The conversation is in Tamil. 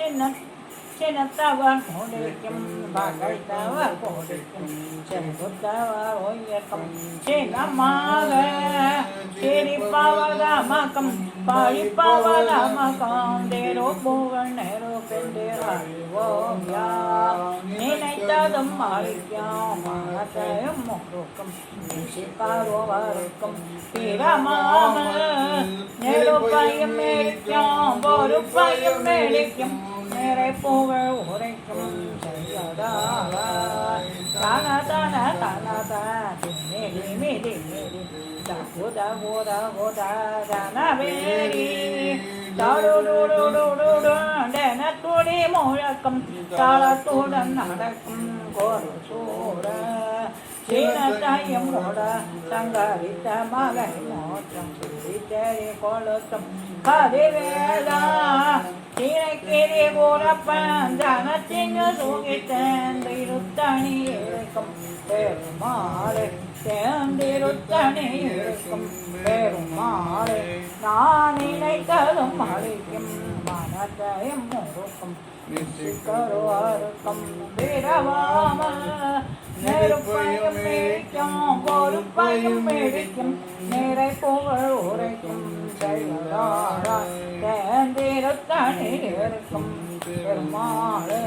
சின்ன சின்னத்தவர் கொடிக்கும் பகைத்தவர் கொடிக்கும் செங்குத்தவர் ஒய்யக்கம் சின்னமாக சிரிப்பவதமக்கம் பழிப்பவதமக்கம் தேரோ புகழ் நேரோ அழிக்கும் ஆரோக்கியம் முறுக்கும் நேசிப்பவருக்கும் பிறமாம நெருப்பையும் மேடிக்கும் பொறுப்பையும் மேடிக்கும் நிறை புகழ் உரைக்கும் செய்யதாக தன தன தன தனி. மிதி மிதி தகுத குத குத முழக்கம் தாளத்துடன் நடக்கும் கோரு சூட சீனத்தையும் கூட சங்கரித்த மகை மோற்றம் சுரித்தறி கொளுத்தும் கதிவேதா சீனக்கிரி கூறப்பன் ஜனத்திங்கு சூகித்தேன் இருக்கும் பெருமாளே தேர்ந்திருத்தணி இருக்கும் பெருமாளே நான் நினைத்ததும் அழிக்கும் மனத்தையும் முறுக்கும் கருவாருக்கும் பிறவாம நெருப்பையும் மேடிக்கும் பொறுப்பையும் மேடிக்கும் நிறை புகழ் உரைக்கும் செயலாரா தேர்ந்திருத்தணி இருக்கும் பெருமாளே.